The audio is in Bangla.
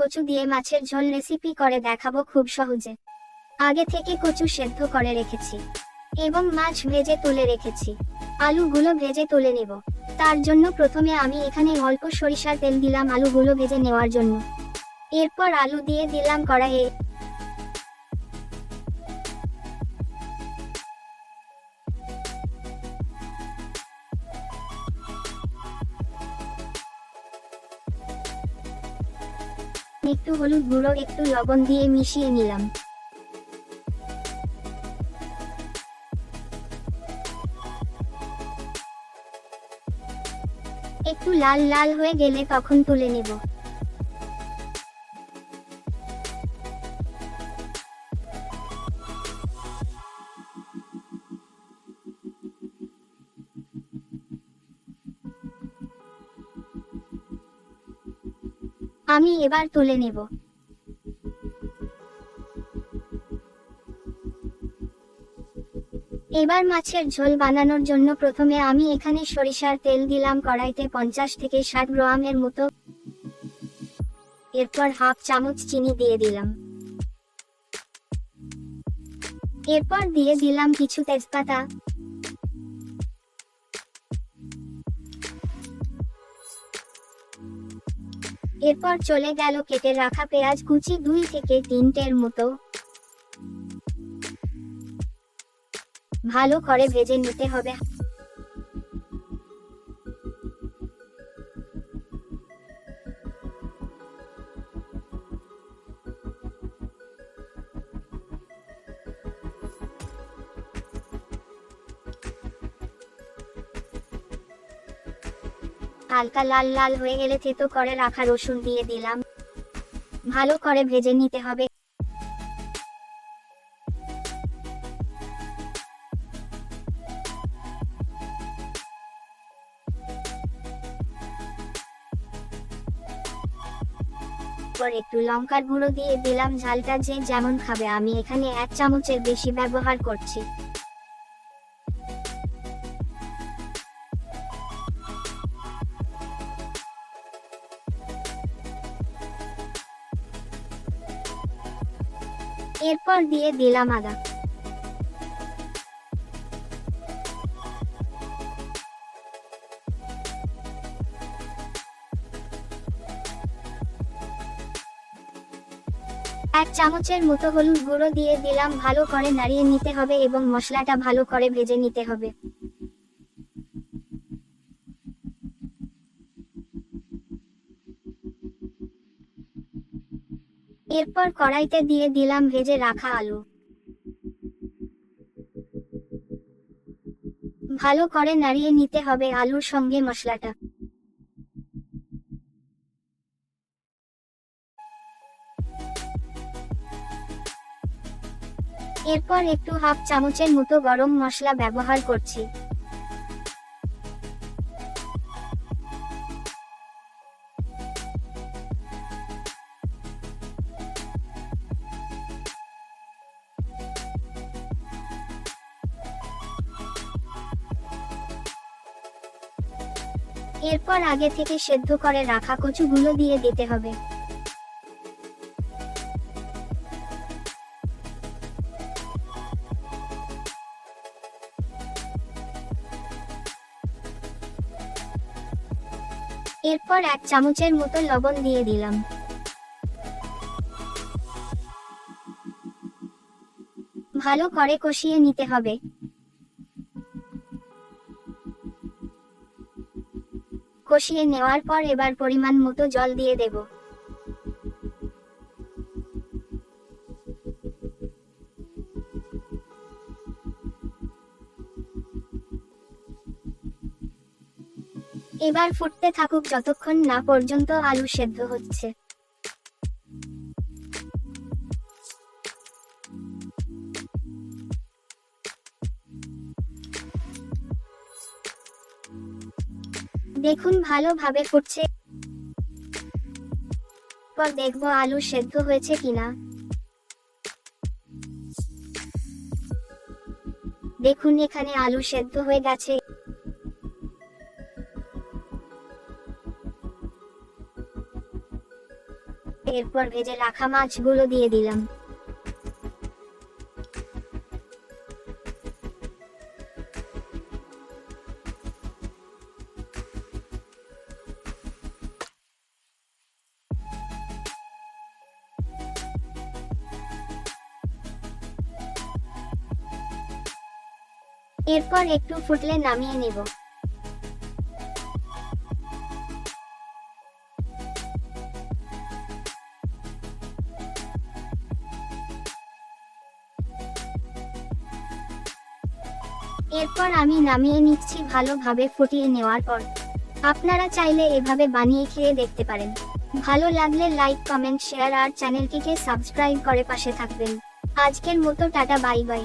কচু দিয়ে মাছের ঝোল রেসিপি করে দেখাবো খুব সহজে। আগে থেকে কচু সেদ্ধ করে রেখেছি। এবং মাছ ভেজে তুলে রেখেছি। আলুগুলো ভেজে তুলে নেব। তার জন্য প্রথমে আমি এখানে অল্প সরিষার তেল দিলাম আলুগুলো ভেজে নেওয়ার জন্য। এরপর আলু দিয়ে দিলাম কড়াইয়ে একটু হলুদ গুঁড়ো, একটু লবণ দিয়ে মিশিয়ে নিলাম। একটু লাল লাল হয়ে গেলে তখন তুলে নেব। আমি এবার তুলে নেব। এবার মাছের ঝোল বানানোর জন্য প্রথমে আমি এখানে সরিষার তেল দিলাম কড়াইতে পঞ্চাশ থেকে ষাট গ্রামের মতো। এরপর হাফ চামচ চিনি দিয়ে দিলাম। এরপর দিয়ে দিলাম কিছু তেজপাতা। এরপর চলে গেল কেটে রাখা পেঁয়াজ কুচি দুই থেকে তিনটের মতো। ভালো করে ভেজে নিতে হবে। হালকা লাল লাল হয়ে গেলে থেতো করে রাখা রসুন দিয়ে দিলাম। ভালো করে ভেজে নিতে হবে। পর একটু লঙ্কার গুঁড়ো দিয়ে দিলাম। ঝালটা যে যেমন খাবে। আমি এখানে এক চামচের বেশি ব্যবহার করছি। এরপর দিয়ে দিলাম আদা। এক চামচের মতো হলুদ গুঁড়ো দিয়ে দিলাম, ভালো করে নাড়িয়ে নিতে হবে এবং মশলাটা ভালো করে ভেজে নিতে হবে। এরপর কড়াইতে দিয়ে দিলাম ভেজে রাখা আলু। ভালো করে নাড়িয়ে নিতে হবে আলুর সঙ্গে মশলাটা। এরপর একটু হাফ চামচের মতো গরম মশলা ব্যবহার করছি। এরপর আগে থেকে সেদ্ধ করে রাখা কচুগুলো দিয়ে দিতে হবে। এরপর এক চামচের মতো লবণ দিয়ে দিলাম। ভালো করে কষিয়ে নিতে হবে। কষিয়ে নেওয়ার পর এবার পরিমাণ মতো জল দিয়ে দেব। এবার ফুটতে থাকুক যতক্ষণ না পর্যন্ত আলু সেদ্ধ হচ্ছে। দেখুন, ভালোভাবে ফুটছে পর দেখব আলু সেদ্ধ হয়েছে কিনা। দেখুন, এখানে আলু সেদ্ধ হয়ে গেছে। এরপর ভেজে রাখা মাছগুলো দিয়ে দিলাম। এরপর একটু ফুটলে নামিয়ে নেব। এরপর আমি নামিয়ে নিচ্ছি ভালোভাবে ফুটিয়ে নেওয়ার পর। আপনারা চাইলে এভাবে বানিয়ে খেয়ে দেখতে পারেন। ভালো লাগলে লাইক, কমেন্ট, শেয়ার আর চ্যানেলটিকে সাবস্ক্রাইব করে পাশে থাকবেন। আজকের মতো টাটা, বাই বাই।